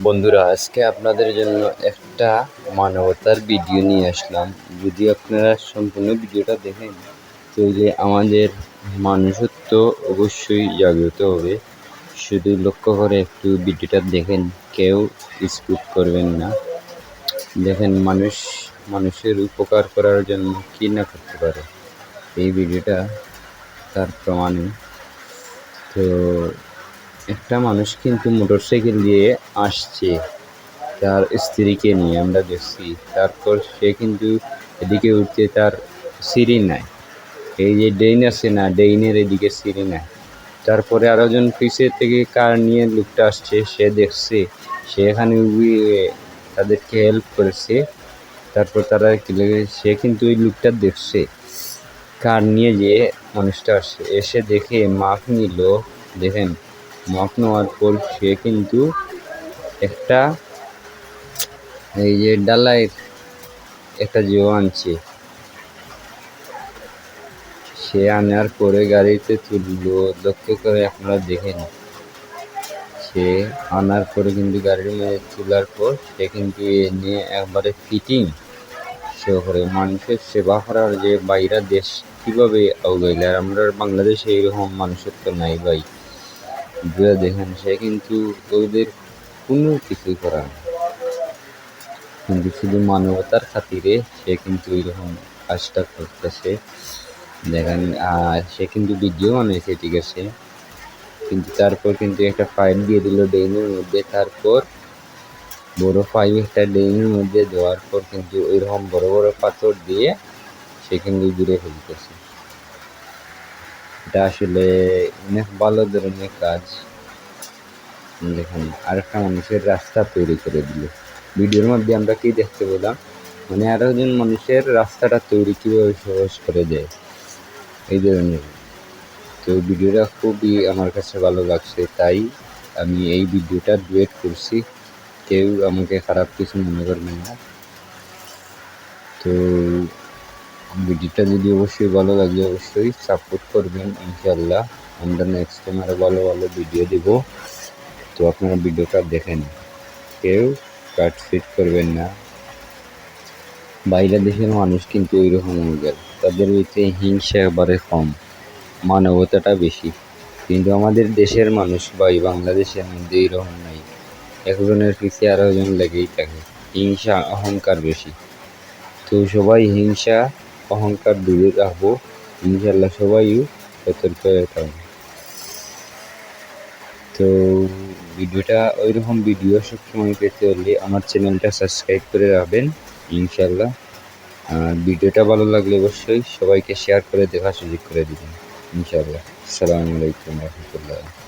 বন্ধুরা, আজকে আপনাদের জন্য একটা মানবতার ভিডিও নিয়ে আসলাম। যদি আপনারা সম্পূর্ণ ভিডিওটা দেখেন, তাহলে আমাদের মানুষত্ব অবশ্যই জাগ্রত হবে। শুধু লক্ষ্য করে একটু ভিডিওটা দেখেন, কেউ স্কিপ করবেন না। দেখেন, মানুষ, মানুষের উপকার করার জন্য কী না করতে পারে। এই ভিডিওটা তার প্রমাণে। তো একটা মানুষ কিন্তু মোটরসাইকেল দিয়ে আসছে তার স্ত্রীকে নিয়ে, আমরা দেখছি। তারপর সে কিন্তু এদিকে উঠতে তার সিঁড়ি নাই। এই যে ডেইন আছে না ডেইনের এদিকে সিঁড়ি নাই। তারপরে আরও জন পিছে থেকে কার নিয়ে লোকটা আসছে, সে দেখছে। সে এখানে তাদেরকে হেল্প করেছে। তারপর তারা সে কিন্তু ওই লোকটা দেখছে, কার নিয়ে যে মানুষটা আসছে। এসে দেখে মাপ নিল, দেখেন মাপ নেওয়ার পর সে কিন্তু একটা এই যে ডালাইয়ের একটা জিও আনছে। সে আনার পরে গাড়িতে তুললো। লক্ষ্য করে আপনারা দেখেন, সে আনার পরে কিন্তু গাড়ির মধ্যে তোলার পর সে কিন্তু এ নিয়ে একবারে ফিটিং সে করে। মানুষের সেবা করার যে বাইরা দেশ কীভাবে আগাইলে? আর আমরা বাংলাদেশে এইরকম মানুষের তো নাই ভাই। বুঝে দেখেন, সে কিন্তু ওদের কোনো কিছুই করার না। কিন্তু শুধু মানবতার খাতিরে সে কিন্তু এইরকম কাজটা করতেছে। দেখেন আর সে কিন্তু ভিডিও বানিয়েছে ঠিক আছে? কিন্তু তারপর কিন্তু একটা ফাইল দিয়ে দিল ডেইনের মধ্যে। তারপর বড় পাইপ একটা ডেইনের মধ্যে দেওয়ার পর কিন্তু ওইরকম বড় বড় পাথর দিয়ে সে কিন্তু দূরে ফেলতেছে। এটা আসলে অনেক ভালো ধরনের কাজ। দেখুন, আরেকটা মানুষের রাস্তা তৈরি করে দিল। ভিডিওর মধ্যে আমরা কি দেখতে পেলাম? মানে আরও একজন মানুষের রাস্তাটা তৈরি কীভাবে সহজ করে দেয়। এই ধরনের। তো ভিডিওটা খুবই আমার কাছে ভালো লাগছে, তাই আমি এই ভিডিওটা ডুয়েট করছি। কেউ আমাকে খারাপ কিছু মনে করবেন না। তো ভিডিওটা যদি অবশ্যই ভালো লাগে অবশ্যই সাপোর্ট করবেন ইনশাল্লাহ আমরা নেক্সট টাইম আরও ভালো ভালো ভিডিও দেব। তো আপনারা ভিডিওটা দেখেন কেউ কাট ফিট করবেন না। বাইরের দেশের মানুষ কিন্তু ওইরকম হয়ে গেল। তাদের ভিতরে হিংসা একবারে কম। মানবতাটা বেশি। কিন্তু আমাদের দেশের মানুষ বা এই বাংলাদেশের মধ্যে এইরকম নাই। একজনের পিছিয়ে আরও জন লেগেই থাকে। হিংসা, অহংকার বেশি। তো সবাই হিংসা অহংকার দূরে রাখব ইনশাল্লাহ সবাই সতর্ক থাকব। তো ভিডিওটা ওইরকম ভিডিও সবসময় পেতে হলে আমার চ্যানেলটা সাবস্ক্রাইব করে রাখবেন ইনশাল্লাহ আর ভিডিওটা ভালো লাগলে অবশ্যই সবাইকে শেয়ার করে দেখার সুযোগ করে দেবেন ইনশাল্লাহ আসসালামু আলাইকুম রহমতুল্লাহ।